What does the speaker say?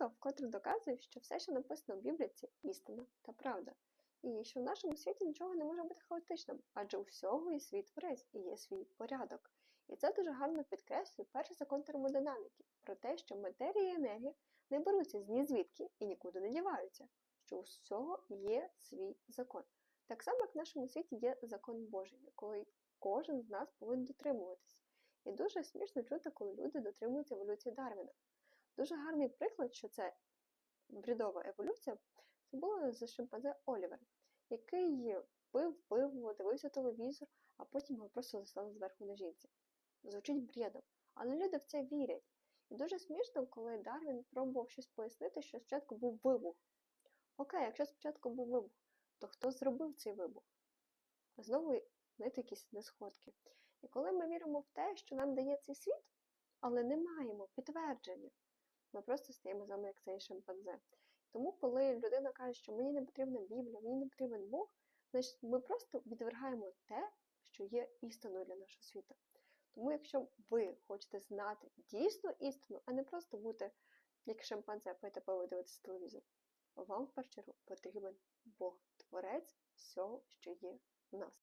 наука вкотре доказує, що все, що написано в Біблії, це істина та правда. І що в нашому світі нічого не може бути хаотичним, адже у всього є свій творець і є свій порядок. І це дуже гарно підкреслює перший закон термодинаміки про те, що матерія і енергія не беруться з ні звідки і нікуди не діваються, що у всього є свій закон. Так само, як в нашому світі є закон Божий, який кожен з нас повинен дотримуватись. І дуже смішно чути, коли люди дотримуються еволюції Дарвіна. Дуже гарний приклад, що це бредова еволюція, це було з шимпанзе Олівер, який пив, пив, дивився телевізор, а потім його просто застали зверху на жінці. Звучить бредом, але люди в це вірять. І дуже смішно, коли Дарвін пробував щось пояснити, що спочатку був вибух. Окей, якщо спочатку був вибух, то хто зробив цей вибух? Знову знаєте, якісь несходки. І коли ми віримо в те, що нам дає цей світ, але не маємо підтвердження, ми просто стаємо з вами як цей шимпанзе. Тому, коли людина каже, що мені не потрібна Біблія, мені не потрібен Бог, значить ми просто відвергаємо те, що є істиною для нашого світу. Тому, якщо ви хочете знати дійсну істину, а не просто бути як шимпанзе, пити пиво дивитися телевізор, вам в першу чергу потрібен Бог, творець всього, що є в нас.